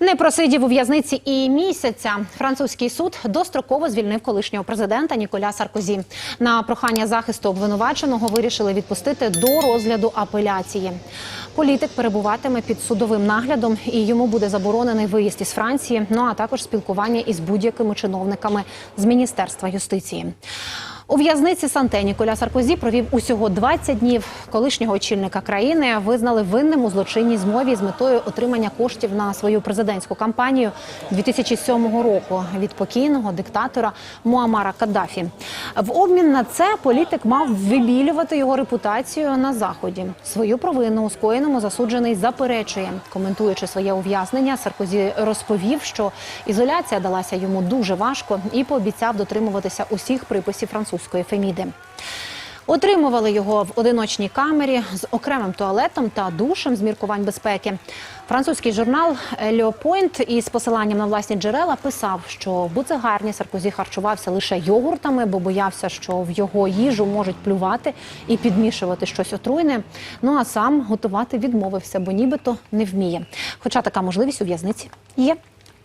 Не просидів у в'язниці і місяця. Французький суд достроково звільнив колишнього президента Ніколя Саркозі. На прохання захисту обвинуваченого вирішили відпустити до розгляду апеляції. Політик перебуватиме під судовим наглядом і йому буде заборонений виїзд із Франції. Ну а також спілкування із будь-якими чиновниками з міністерства юстиції. У в'язниці Санте Ніколя Саркозі провів усього 20 днів. Колишнього очільника країни визнали винним у злочинній змові з метою отримання коштів на свою президентську кампанію 2007 року від покійного диктатора Муамара Каддафі. В обмін на це політик мав вибілювати його репутацію на заході. Свою провину у скоєному засуджений заперечує. Коментуючи своє ув'язнення, Саркозі розповів, що ізоляція далася йому дуже важко і пообіцяв дотримуватися усіх приписів французької феміди. Отримували його в одиночній камері з окремим туалетом та душем з міркувань безпеки. Французький журнал «Льо Пойнт» із посиланням на власні джерела писав, що в буцегарні Саркозі харчувався лише йогуртами, бо боявся, що в його їжу можуть плювати і підмішувати щось отруйне. Ну а сам готувати відмовився, бо нібито не вміє. Хоча така можливість у в'язниці є.